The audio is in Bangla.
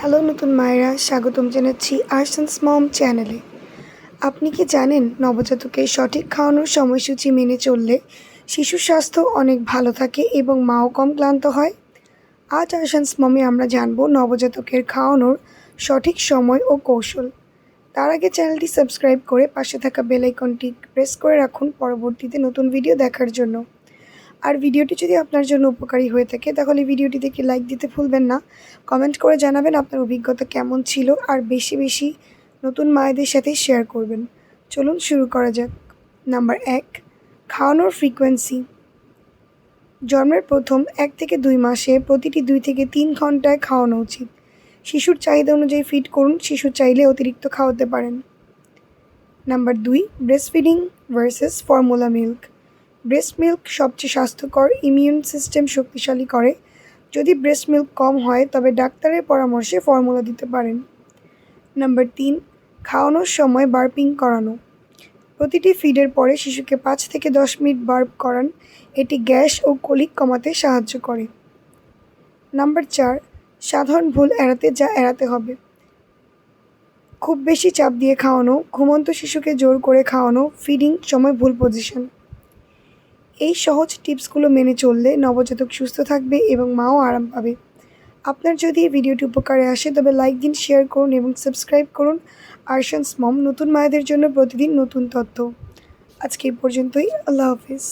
হ্যালো নতুন মায়েরা, স্বাগতম জানাচ্ছি আর্সেন্স মম চ্যানেলে। আপনি কি জানেন নবজাতকে সঠিক খাওয়ানোর সময়সূচি মেনে চললে শিশুর স্বাস্থ্য অনেক ভালো থাকে এবং মাও কম ক্লান্ত হয়? আজ আর্সেন্স মমে আমরা জানব নবজাতকের খাওয়ানোর সঠিক সময় ও কৌশল। তার আগে চ্যানেলটি সাবস্ক্রাইব করে পাশে থাকা বেল আইকনটি প্রেস করে রাখুন পরবর্তীতে নতুন ভিডিও দেখার জন্য। আর ভিডিওটি যদি আপনার জন্য উপকারী হয়ে থাকে, তাহলে ভিডিওটি একটি লাইক দিতে ভুলবেন না। কমেন্ট করে জানাবেন আপনার অভিজ্ঞতা কেমন ছিল আর বেশি বেশি নতুন মায়েদের সাথে শেয়ার করবেন। চলুন শুরু করা যাক। নাম্বার এক, খাওয়ানোর ফ্রিকোয়েন্সি জন্মের প্রথম এক থেকে দুই মাসে প্রতিটি দুই থেকে তিন ঘন্টায় খাওয়ানো উচিত। শিশুর চাহিদা অনুযায়ী ফিট করুন, শিশু চাইলে অতিরিক্ত খাওয়াতে পারেন। নাম্বার দুই breast feeding versus formula milk breast milk সবচেয়ে স্বাস্থ্যকর ইমিউন সিস্টেম শক্তিশালী করে। যদি ব্রেস্ট মিল্ক কম হয়, তবে ডাক্তারের পরামর্শে ফর্মুলা দিতে পারেন। নাম্বার তিন, খাওয়ানোর সময় বার্পিং করানো। প্রতিটি ফিডের পরে শিশুকে পাঁচ থেকে দশ মিনিট বার্প করান। এটি গ্যাস ও কলিক কমাতে সাহায্য করে। নাম্বার চার, সাধারণ ভুল এড়াতে যা এড়াতে হবে। খুব বেশি চাপ দিয়ে খাওয়ানো, ঘুমন্ত শিশুকে জোর করে খাওয়ানো ফিডিং সময় ভুল পজিশন এই সহজ টিপসগুলো মেনে চললে নবজাতক সুস্থ থাকবে এবং মাও আরাম পাবে। আপনার যদি এই ভিডিওটি উপকারে আসে, তবে লাইক দিন শেয়ার করুন এবং সাবস্ক্রাইব করুন। আরশানস মম, নতুন মায়েদের জন্য প্রতিদিন নতুন তথ্য। আজকে এই পর্যন্তই। আল্লাহ হাফিজ।